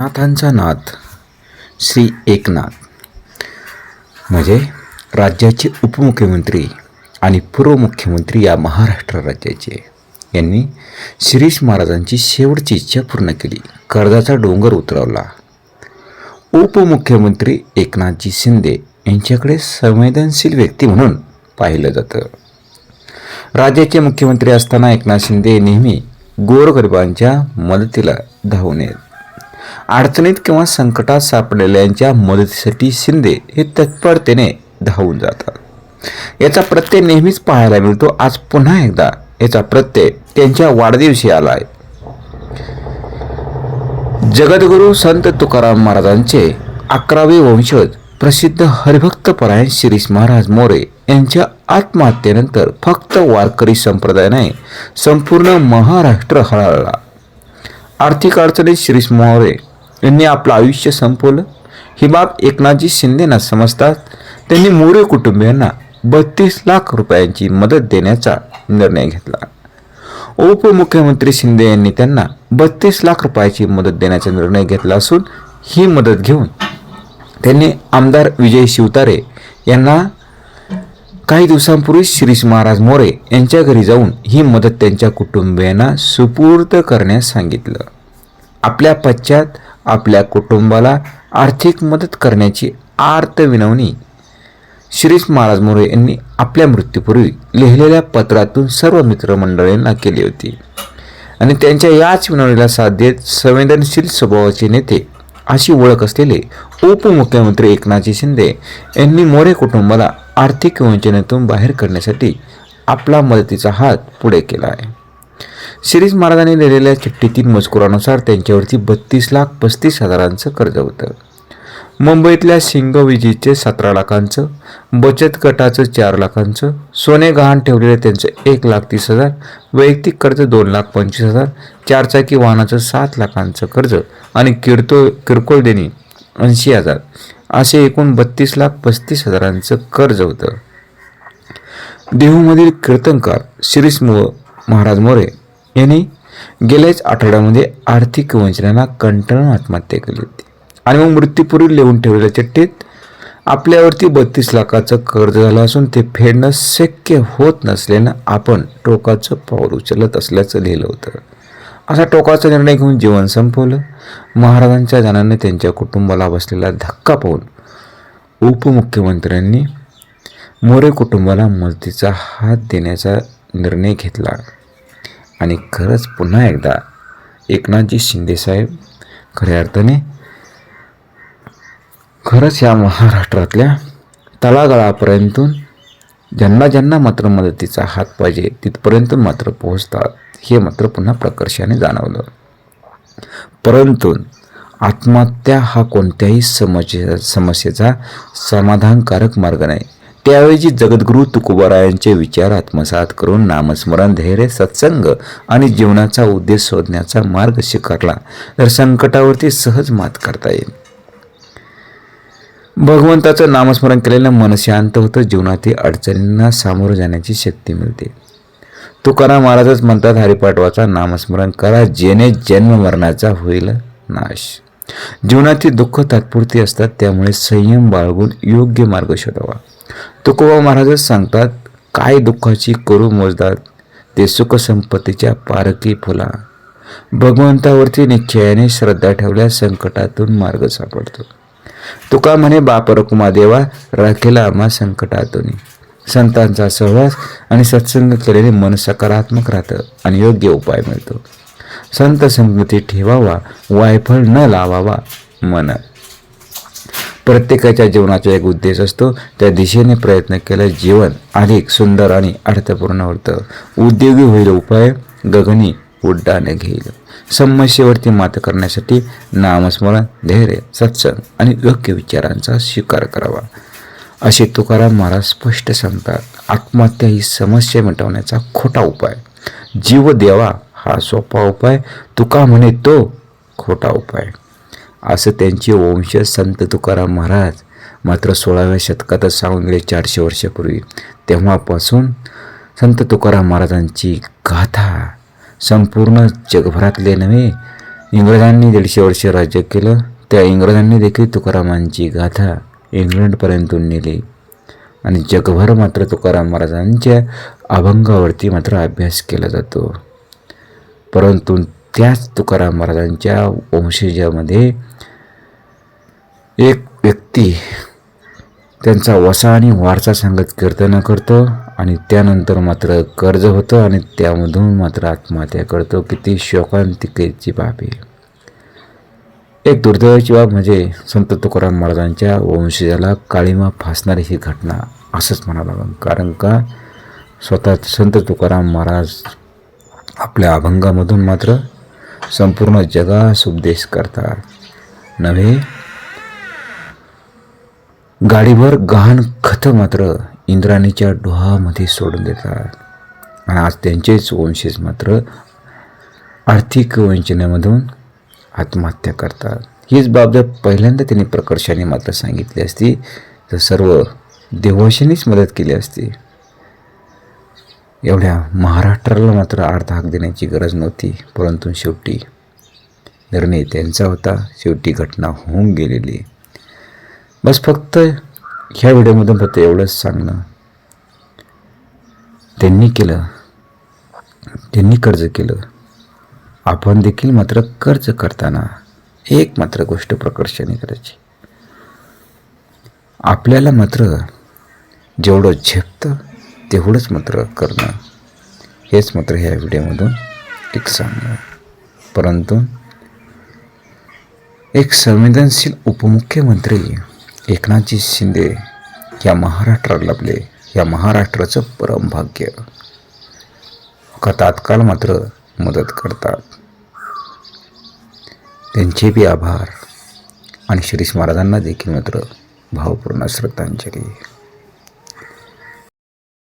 नाथांचा नाथ श्री एकनाथ. म्हणजे राज्याचे उपमुख्यमंत्री आणि पूर्व मुख्यमंत्री या महाराष्ट्र राज्याचे. यांनी शिरीष महाराजांची शेवटची इच्छा पूर्ण केली. कर्जाचा डोंगर उतरवला. उपमुख्यमंत्री एकनाथजी शिंदे यांच्याकडे संवेदनशील व्यक्ती म्हणून पाहिलं जातं. राज्याचे मुख्यमंत्री असताना एकनाथ शिंदे नेहमी गोरगरिबांच्या मदतीला धावून येत. अडचणीत किंवा संकटात सापडलेल्यांच्या मदतीसाठी शिंदे हे तत्परतेने धावून जातात. याचा प्रत्यय नेहमीच पाहायला मिळतो. आज पुन्हा एकदा याचा प्रत्यय त्यांच्या वाढदिवशी आला आहे. जगद्गुरू संत तुकाराम महाराजांचे अकरावे वंशज प्रसिद्ध हरिभक्तपरायण शिरीष महाराज मोरे यांच्या आत्महत्येनंतर फक्त वारकरी संप्रदायाने संपूर्ण महाराष्ट्र हळहळला. आर्थिक अडचणीत शिरीष मोरे यांनी आपलं आयुष्य संपवलं. ही बाब एकनाथजी शिंदेना समजतात. त्यांनी मोरे कुटुंबियांना बत्तीस लाख रुपयांची मदत देण्याचा निर्णय घेतला. उपमुख्यमंत्री शिंदे यांनी त्यांना बत्तीस लाख रुपयाची मदत देण्याचा निर्णय घेतला असून ही मदत घेऊन त्यांनी आमदार विजय शिवतारे यांना काही दिवसांपूर्वी शिरीष महाराज मोरे यांच्या घरी जाऊन ही मदत त्यांच्या कुटुंबियांना सुपूर्द करण्यास सांगितलं. आपल्या पश्चात आपल्या कुटुंबाला आर्थिक मदत करण्याची आर्त विनवणी. शिरीष महाराज मोरे यांनी आपल्या मृत्यूपूर्वी लिहिलेल्या पत्रातून सर्व मित्रमंडळींना केली होती. आणि त्यांच्या याच विनवणीला साथ देत संवेदनशील स्वभावाचे नेते अशी ओळख असलेले उपमुख्यमंत्री एकनाथजी शिंदे यांनी मोरे कुटुंबाला आर्थिक वंचनेतून बाहेर करण्यासाठी आपला मदतीचा हात पुढे केला आहे. शिरीष महाराजांनी लिहिलेल्या चिठ्ठीतील मजकुरानुसार त्यांच्यावरती बत्तीस लाख पस्तीस हजारांचं कर्ज होतं. मुंबईतल्या सिंगविजीचे सतरा लाखांचं बचत गटाचं चार लाखांचं सोने गहाण ठेवलेलं त्यांचं एक लाख तीस हजार वैयक्तिक कर्ज दोन लाख पंचवीस हजार चारचाकी वाहनाचं सात लाखांचं कर्ज आणि किरतो किरकोळ देणी ऐंशी हजार असे एकूण बत्तीस लाख पस्तीस हजारांचं कर्ज होतं. देहूमधील कीर्तनकार शिरीष मो महाराज मोरे यांनी गेल्याच आठवड्यामध्ये आर्थिक वंचनाला कंटाळून आत्महत्या केली होती. आणि मग मृत्यूपूर्वी लिहून ठेवलेल्या चिठ्ठीत आपल्यावरती बत्तीस लाखाचं कर्ज झालं असून ते फेडणं शक्य होत नसल्यानं आपण टोकाचं पाऊल उचलत असल्याचं लिहिलं होतं. असा टोकाचा निर्णय घेऊन जीवन संपवलं. महाराजांच्या जाण्याने त्यांच्या कुटुंबाला बसलेला धक्का पाहून उपमुख्यमंत्र्यांनी मोरे कुटुंबाला मदतीचा हात देण्याचा निर्णय घेतला. आणि खरंच पुन्हा एकदा एकनाथजी शिंदेसाहेब खऱ्या अर्थाने खरंच या महाराष्ट्रातल्या तळागाळापर्यंतून ज्यांना ज्यांना मात्र मदतीचा हात पाहिजे तिथपर्यंत मात्र पोहोचतात हे मात्र पुन्हा प्रकर्षाने जाणवलं. परंतु आत्महत्या हा कोणत्याही समस्ये समस्येचा समाधानकारक मार्ग नाही. त्याऐवजी जगद्गुरू तुकोबारायांचे विचार आत्मसात करून नामस्मरण धैर्य सत्संग आणि जीवनाचा उद्देश शोधण्याचा मार्ग स्वीकारला तर संकटावरती सहज मात करता येईल. भगवंताचं नामस्मरण केलेलं मन शांत होतं जीवनातील अडचणींना सामोरं जाण्याची शक्ती मिळते. तुकाराम महाराजच म्हणतात हरिपाठवाचा नामस्मरण करा जेणे जन्म मरणाचा होईल नाश. जीवनातील दुःख तात्पुरती असतात त्यामुळे संयम बाळगून योग्य मार्ग शोधावा. तुकोबा महाराजच सांगतात काय दुःखाची करू मोजदात ते सुखसंपत्तीच्या पारकी फुला. भगवंतावरती निश्चयाने श्रद्धा ठेवल्यास संकटातून मार्ग सापडतो. तुका म्हणे बाप रकुमा देवा राखेला आम्हा संकटातून संतांचा सहवास आणि सत्संग केलेले मन सकारात्मक राहतं आणि योग्य उपाय मिळतो. संत संगती ठेवावा वायफळ न लावावा मन प्रत्येकाच्या जीवनाचा एक उद्देश असतो. त्या दिशेने प्रयत्न केलं जीवन अधिक सुंदर आणि अर्थपूर्ण होतं. उद्योगी होईल उपाय गगनी उड्डाणे घेईल. समस्येवरती मात करण्यासाठी नामस्मरण धैर्य सत्संग आणि योग्य विचारांचा स्वीकार करावा. असे तुकाराम महाराज स्पष्ट सांगतात आत्महत्या ही समस्या मिटवण्याचा खोटा उपाय. जीव देवा हा सोपा उपाय. तुका म्हणे तो खोटा उपाय. असं त्यांचे वंश संत तुकाराम महाराज मात्र सोळाव्या शतकातच सांगून गेले चारशे वर्षापूर्वी तेव्हापासून संत तुकाराम महाराजांची गाथा संपूर्ण जगभरातले नव्हे इंग्रजांनी दीडशे वर्ष राज्य केलं. त्या इंग्रजांनी देखील तुकारामांची गाथा इंग्लंडपर्यंत नेली. आणि जगभर मात्र तुकाराम महाराजांच्या अभंगावरती मात्र अभ्यास केला जातो. परंतु त्याच तुकाराम महाराजांच्या वंशजामध्ये एक व्यक्ती त्यांचा वसा आणि वारसा सांगत कीर्तन करतो आणि त्यानंतर मात्र कर्ज होतं आणि त्यामधून मात्र आत्महत्या करतो. किती शोकांतिकेची बाब आहे. एक दुर्दैवाची बाब म्हणजे संत तुकाराम महाराजांच्या वंशजाला काळीमा फासणारी ही घटना असंच म्हणावं लागेल. कारण का? स्वतः संत तुकाराम महाराज आपल्या अभंगामधून मात्र संपूर्ण जगास उपदेश करतात. नव्हे? गाडीभर गहाण खतं मात्र इंद्राणीच्या डोहामध्ये सोडून देतात. आणि आज त्यांचेच वंशज मात्र आर्थिक वंचनेमधून आत्महत्या करतात. हीच बाब जर पहिल्यांदा त्यांनी प्रकर्षाने मात्र सांगितली असती तर सर्व देवाशीनेच मदत केली असती. एवढ्या महाराष्ट्राला मात्र अर्धा हाक देण्याची गरज नव्हती परंतु शेवटी निर्णय त्यांचा होता. शेवटी घटना होऊन गेलेली. बस फक्त ह्या व्हिडिओमधून फक्त एवढंच सांगणं. त्यांनी केलं. त्यांनी कर्ज केलं. आपण देखील मात्र कर्ज करताना एक मात्र गोष्ट प्रकर्षाने करायची. आपल्याला मात्र जेवढं झेपतं तेवढंच मात्र करणं. हेच मात्र ह्या व्हिडिओमधून एक सांगणं. परंतु एक संवेदनशील उपमुख्यमंत्री एकनाथजी शिंदे या महाराष्ट्राला लाभले. या महाराष्ट्राचं परमभाग्य का तात्काळ मात्र मदत करतात. त्यांचे बी आभार. आणि श्रीस महाराजांना देखील मात्र भावपूर्ण श्रद्धांजली.